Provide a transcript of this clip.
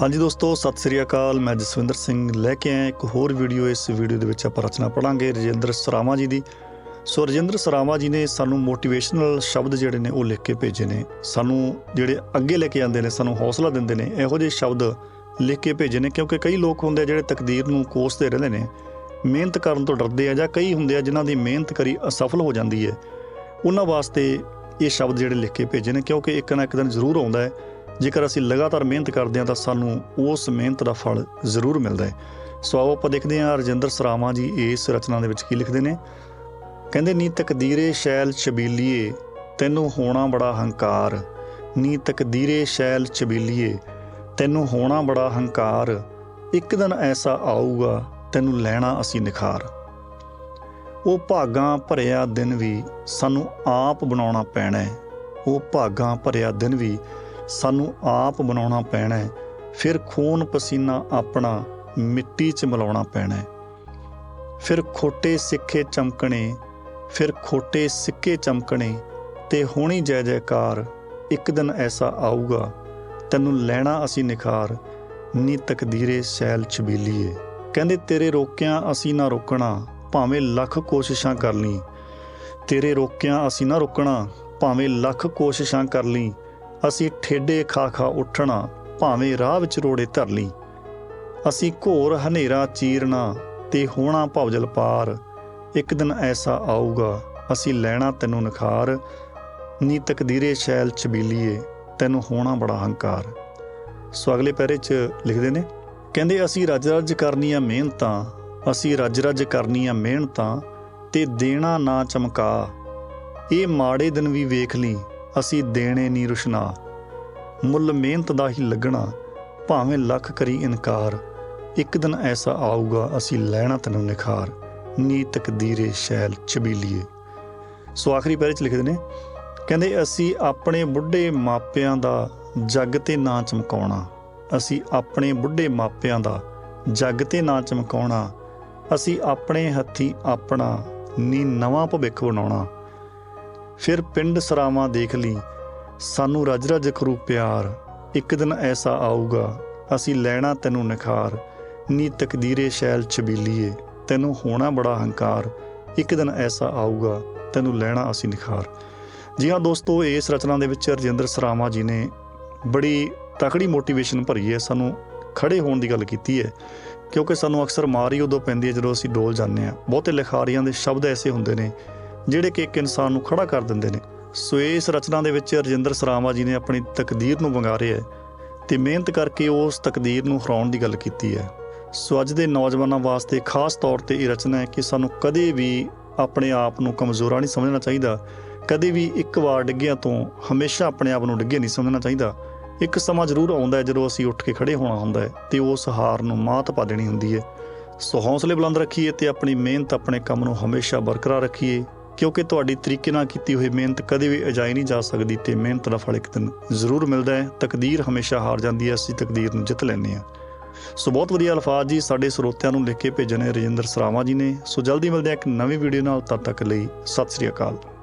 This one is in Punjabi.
ਹਾਂਜੀ ਦੋਸਤੋ, ਸਤਿ ਸ੍ਰੀ ਅਕਾਲ। ਮੈਂ ਜਸਵਿੰਦਰ ਸਿੰਘ ਲੈ ਕੇ ਆਇਆ। ਇੱਕ ਹੋਰ ਵੀਡੀਓ ਇਸ ਵੀਡੀਓ ਦੇ ਵਿੱਚ ਆਪਾਂ ਰਚਨਾ ਪੜਾਂਗੇ, ਰਜਿੰਦਰ ਸਰਾਵਾ ਜੀ ਦੀ। ਸੋ ਰਜਿੰਦਰ ਸਰਾਵਾ ਜੀ ਨੇ ਸਾਨੂੰ ਮੋਟੀਵੇਸ਼ਨਲ ਸ਼ਬਦ ਜਿਹੜੇ ਨੇ ਉਹ ਲਿਖ ਕੇ ਭੇਜੇ ਨੇ। ਸਾਨੂੰ ਜਿਹੜੇ ਅੱਗੇ ਲੈ ਕੇ ਆਉਂਦੇ ਨੇ, ਸਾਨੂੰ ਹੌਸਲਾ ਦਿੰਦੇ ਨੇ, ਇਹੋ ਜਿਹੇ ਸ਼ਬਦ ਲਿਖ ਕੇ ਭੇਜੇ ਨੇ। ਕਿਉਂਕਿ ਕਈ ਲੋਕ ਹੁੰਦੇ ਆ ਜਿਹੜੇ ਤਕਦੀਰ ਨੂੰ ਕੋਸਦੇ ਰਹਿੰਦੇ ਨੇ। ਮਿਹਨਤ ਕਰਨ ਤੋਂ ਡਰਦੇ ਆ ਜਾਂ ਕਈ ਹੁੰਦੇ ਆ ਜਿਨ੍ਹਾਂ ਦੀ ਮਿਹਨਤ ਕਰੀ ਅਸਫਲ ਹੋ ਜਾਂਦੀ ਹੈ। ਉਹਨਾਂ ਵਾਸਤੇ ਇਹ ਸ਼ਬਦ ਜਿਹੜੇ ਲਿਖ ਕੇ ਭੇਜੇ ਨੇ, ਕਿਉਂਕਿ ਇੱਕ ਨਾ ਇੱਕ ਦਿਨ ਜ਼ਰੂਰ ਆਉਂਦਾ ਹੈ। ਜੇਕਰ ਅਸੀਂ ਲਗਾਤਾਰ ਮਿਹਨਤ ਕਰਦੇ ਹਾਂ ਤਾਂ ਸਾਨੂੰ ਉਸ ਮਿਹਨਤ ਦਾ ਫਲ ਜ਼ਰੂਰ ਮਿਲਦਾ ਹੈ। ਸੋ ਆਓ ਆਪਾਂ ਦੇਖਦੇ ਹਾਂ ਰਜਿੰਦਰ ਸਰਾਵਾਂ ਜੀ ਇਸ ਰਚਨਾ ਦੇ ਵਿੱਚ ਕੀ ਲਿਖਦੇ ਨੇ। ਕਹਿੰਦੇ, ਨੀ ਤਕਦੀਰੇ ਸ਼ੈਲ ਛਬੀਲੀਏ, ਤੈਨੂੰ ਹੋਣਾ ਬੜਾ ਹੰਕਾਰ। ਨੀ ਤਕਦੀਰੇ ਸ਼ੈਲ ਛਬੀਲੀਏ, ਤੈਨੂੰ ਹੋਣਾ ਬੜਾ ਹੰਕਾਰ। ਇੱਕ ਦਿਨ ਐਸਾ ਆਊਗਾ, ਤੈਨੂੰ ਲੈਣਾ ਅਸੀਂ ਨਿਖਾਰ। ਉਹ ਭਾਗਾਂ ਭਰਿਆ ਦਿਨ ਵੀ ਸਾਨੂੰ ਆਪ ਬਣਾਉਣਾ ਪੈਣਾ ਹੈ। ਉਹ ਭਾਗਾਂ ਭਰਿਆ ਦਿਨ ਵੀ ਸਾਨੂੰ ਆਪ ਬਣਾਉਣਾ ਪੈਣਾ ਹੈ। ਫਿਰ ਖੂਨ ਪਸੀਨਾ ਆਪਣਾ ਮਿੱਟੀ 'ਚ ਮਿਲਾਉਣਾ ਪੈਣਾ ਹੈ। ਫਿਰ ਖੋਟੇ ਸਿੱਕੇ ਚਮਕਣੇ, ਫਿਰ ਖੋਟੇ ਸਿੱਕੇ ਚਮਕਣੇ ਤੇ ਹੋਣੀ ਜੈ ਜੈਕਾਰ, ਇੱਕ ਦਿਨ ਐਸਾ ਆਊਗਾ, ਤੈਨੂੰ ਲੈਣਾ ਅਸੀਂ ਨਿਖਾਰ, ਨੀ ਤਕਦੀਰੇ ਸ਼ੈਲ ਛਬੀਲੀਏ। ਕਹਿੰਦੇ, ਤੇਰੇ ਰੋਕਿਆਂ ਅਸੀਂ ਨਾ ਰੁਕਣਾ, ਭਾਵੇਂ ਲੱਖ ਕੋਸ਼ਿਸ਼ਾਂ ਕਰ ਲਈ ਤੇਰੇ ਰੋਕਿਆਂ ਅਸੀਂ ਨਾ ਰੁਕਣਾ, ਭਾਵੇਂ ਲੱਖ ਕੋਸ਼ਿਸ਼ਾਂ ਕਰ ਲਈ ਅਸੀਂ ਠੇਡੇ ਖਾ ਖਾ ਉੱਠਣਾ, ਭਾਵੇਂ ਰਾਹ ਵਿੱਚ ਰੋੜੇ ਧਰ ਲਈ। ਅਸੀਂ ਘੋਰ ਹਨੇਰਾ ਚੀਰਨਾ ਤੇ ਹੋਣਾ ਭਵਜਲ ਪਾਰ। ਇੱਕ ਦਿਨ ਐਸਾ ਆਊਗਾ, ਅਸੀਂ ਲੈਣਾ ਤੈਨੂੰ ਨਿਖਾਰ। ਨੀ ਤਕਦੀਰੇ ਸ਼ੈਲ ਛਬੀਲੀਏ, ਤੈਨੂੰ ਹੋਣਾ ਬੜਾ ਹੰਕਾਰ। ਸੋ ਅਗਲੇ ਪੈਰੇ 'ਚ ਲਿਖਦੇ ਨੇ, ਕਹਿੰਦੇ ਅਸੀਂ ਰੱਜ ਰੱਜ ਕਰਨੀਆਂ ਮਿਹਨਤਾਂ, ਅਸੀਂ ਰੱਜ ਰੱਜ ਕਰਨੀਆਂ ਮਿਹਨਤਾਂ ਤੇ ਦੇਣਾ ਨਾ ਚਮਕਾ। ਇਹ ਮਾੜੇ ਦਿਨ ਵੀ ਵੇਖ ਲਈ ਅਸੀਂ ਦੇਣੇ ਨਹੀਂ ਰੁਸ਼ਨਾ। ਮੁੱਲ ਮਿਹਨਤ ਦਾ ਹੀ ਲੱਗਣਾ, ਭਾਵੇਂ ਲੱਖ ਕਰੀ ਇਨਕਾਰ। ਇੱਕ ਦਿਨ ਐਸਾ ਆਊਗਾ, ਅਸੀਂ ਲੈਣਾ ਤੈਨੂੰ ਨਿਖਾਰ। ਨੀ ਤਕਦੀਰੇ ਸ਼ੈਲ ਛਬੀਲੀਏ ਸੋ ਆਖਰੀ ਪੈਰੇ ਚ ਲਿਖਦੇ ਨੇ, ਕਹਿੰਦੇ ਅਸੀਂ ਆਪਣੇ ਬੁੱਢੇ ਮਾਪਿਆਂ ਦਾ ਜੱਗ ਤੇ ਨਾ ਚਮਕਾਉਣਾ। ਅਸੀਂ ਆਪਣੇ ਬੁੱਢੇ ਮਾਪਿਆਂ ਦਾ ਜੱਗ ਤੇ ਨਾ ਚਮਕਾਉਣਾ। ਅਸੀਂ ਆਪਣੇ ਹੱਥੀ ਆਪਣਾ ਨੀ ਨਵਾਂ ਭਵਿੱਖ ਬਣਾਉਣਾ। ਫਿਰ ਪਿੰਡ ਸਰਾਵਾਂ ਦੇਖ ਲਈ। ਸਾਨੂੰ ਰਜ ਰਜ ਕਰੂ ਪਿਆਰ, ਇੱਕ ਦਿਨ ਐਸਾ ਆਊਗਾ, ਅਸੀਂ ਲੈਣਾ ਤੈਨੂੰ ਨਿਖਾਰ, ਨੀ ਤਕਦੀਰੇ ਸ਼ੈਲ ਛਬੀਲੀਏ, ਤੈਨੂੰ ਹੋਣਾ ਬੜਾ ਹੰਕਾਰ, ਇੱਕ ਦਿਨ ਐਸਾ ਆਊਗਾ, ਤੈਨੂੰ ਲੈਣਾ ਅਸੀਂ ਨਿਖਾਰ। ਜੀ ਹਾਂ ਦੋਸਤੋ, ਇਸ ਰਚਨਾ ਦੇ ਵਿੱਚ ਰਜਿੰਦਰ ਸਰਾਮਾ ਜੀ ਨੇ ਬੜੀ ਤਕੜੀ ਮੋਟੀਵੇਸ਼ਨ ਭਰੀ ਹੈ, ਸਾਨੂੰ ਖੜੇ ਹੋਣ ਦੀ ਗੱਲ ਕੀਤੀ ਹੈ, ਕਿਉਂਕਿ ਸਾਨੂੰ ਅਕਸਰ ਮਾਰ ਹੀ ਉਦੋਂ ਪੈਂਦੀ ਹੈ ਜਦੋਂ ਅਸੀਂ ਡੋਲ ਜਾਂਦੇ ਹਾਂ। ਬਹੁਤੇ ਲਿਖਾਰੀਆਂ ਦੇ ਸ਼ਬਦ ਐਸੇ ਹੁੰਦੇ ਨੇ ਜਿਹੜੇ ਕਿ ਇੱਕ ਇਨਸਾਨ ਨੂੰ ਖੜਾ ਕਰ ਦਿੰਦੇ ਨੇ। ਸੋ ਇਸ ਰਚਨਾ ਦੇ ਵਿੱਚ ਰਜਿੰਦਰ ਸਰਾਮਾ ਜੀ ਨੇ ਆਪਣੀ ਤਕਦੀਰ ਨੂੰ ਵੰਗਾਰਿਆ ਹੈ ਤੇ ਮਿਹਨਤ ਕਰਕੇ ਉਸ ਤਕਦੀਰ ਨੂੰ ਹਰਾਉਣ ਦੀ ਗੱਲ ਕੀਤੀ ਹੈ। ਸੋ ਅੱਜ ਦੇ ਨੌਜਵਾਨਾਂ ਵਾਸਤੇ ਖਾਸ ਤੌਰ ਤੇ ਇਹ ਰਚਨਾ ਹੈ ਕਿ ਸਾਨੂੰ ਕਦੇ ਵੀ ਆਪਣੇ ਆਪ ਨੂੰ ਕਮਜ਼ੋਰਾ ਨਹੀਂ ਸਮਝਣਾ ਚਾਹੀਦਾ। ਕਦੇ ਵੀ ਇੱਕ ਵਾਰ ਡਿੱਗਿਆਂ ਤੋਂ ਹਮੇਸ਼ਾ ਆਪਣੇ ਆਪ ਨੂੰ ਡਿੱਗੇ ਨਹੀਂ ਸਮਝਣਾ ਚਾਹੀਦਾ। ਇੱਕ ਸਮਾਂ ਜ਼ਰੂਰ ਆਉਂਦਾ ਹੈ ਜਦੋਂ ਅਸੀਂ ਉੱਠ ਕੇ ਖੜੇ ਹੋਣਾ ਹੁੰਦਾ ਹੈ ਤੇ ਉਸ ਹਾਰ ਨੂੰ ਮਾਤ ਪਾ ਦੇਣੀ ਹੁੰਦੀ ਹੈ। ਸੋ ਹੌਸਲੇ ਬੁਲੰਦ ਰੱਖੀਏ ਤੇ ਆਪਣੀ ਮਿਹਨਤ, ਆਪਣੇ ਕੰਮ ਨੂੰ ਹਮੇਸ਼ਾ ਬਰਕਰਾਰ ਰੱਖੀਏ। ਕਿਉਂਕਿ ਤੁਹਾਡੀ ਤਰੀਕੇ ਨਾਲ ਕੀਤੀ ਹੋਈ ਮਿਹਨਤ ਕਦੇ ਵੀ ਅਜਾਈ ਨਹੀਂ ਜਾ ਸਕਦੀ ਤੇ ਮਿਹਨਤ ਦਾ ਫਲ ਇੱਕ ਦਿਨ ਜ਼ਰੂਰ ਮਿਲਦਾ ਹੈ। ਤਕਦੀਰ ਹਮੇਸ਼ਾ ਹਾਰ ਜਾਂਦੀ ਹੈ। ਅਸੀਂ ਤਕਦੀਰ ਨੂੰ ਜਿੱਤ ਲੈਂਦੇ ਹਾਂ। ਸੋ ਬਹੁਤ ਵਧੀਆ ਅਲਫਾਜ਼ ਜੀ ਸਾਡੇ ਸਰੋਤਿਆਂ ਨੂੰ ਲਿਖ ਕੇ ਭੇਜਣੇ ਰਜਿੰਦਰ ਸਰਾਵਾ ਜੀ ਨੇ। ਸੋ ਜਲਦੀ ਮਿਲਦੇ ਹਾਂ ਇੱਕ ਨਵੀਂ ਵੀਡੀਓ ਨਾਲ। ਤਦ ਤੱਕ ਲਈ ਸਤਿ ਸ੍ਰੀ ਅਕਾਲ।